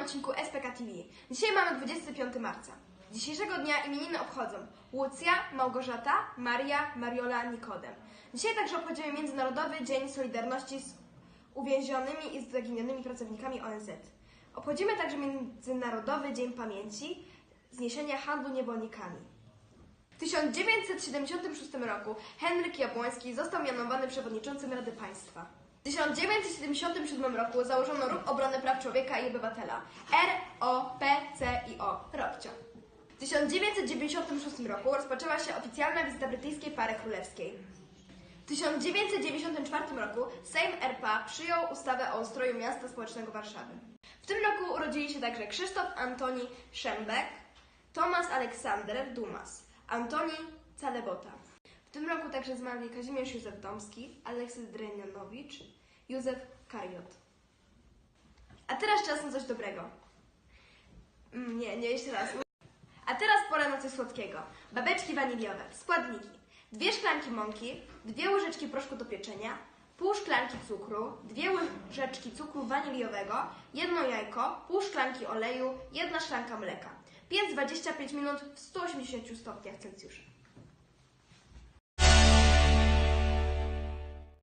odcinku SPK TV. Dzisiaj mamy 25 marca. Dzisiejszego dnia imieniny obchodzą Łucja, Małgorzata, Maria, Mariola, Nikodem. Dzisiaj także obchodzimy Międzynarodowy Dzień Solidarności z uwięzionymi i zaginionymi pracownikami ONZ. Obchodzimy także Międzynarodowy Dzień Pamięci zniesienia handlu niewolnikami. W 1976 roku Henryk Jabłoński został mianowany przewodniczącym Rady Państwa. W 1977 roku założono Ruch Obrony Praw Człowieka i Obywatela ROPCIO ROPCIO. W 1996 roku rozpoczęła się oficjalna wizyta brytyjskiej pary królewskiej. W 1994 roku Sejm RPA przyjął ustawę o ustroju miasta społecznego Warszawy. W tym roku urodzili się także Krzysztof Antoni Szembek, Tomasz Aleksander Dumas, Antoni Calebota. Tym roku także zmarli Kazimierz Józef Domski, Aleksy Drenianowicz, Józef Kariot. A teraz czas na coś dobrego. Mm, nie, nie, jeszcze raz. A teraz pora na coś słodkiego. Babeczki waniliowe. Składniki. Dwie szklanki mąki, dwie łyżeczki proszku do pieczenia, pół szklanki cukru, dwie łyżeczki cukru waniliowego, jedno jajko, pół szklanki oleju, jedna szklanka mleka. Piec 25 minut w 180 stopniach Celsjusza.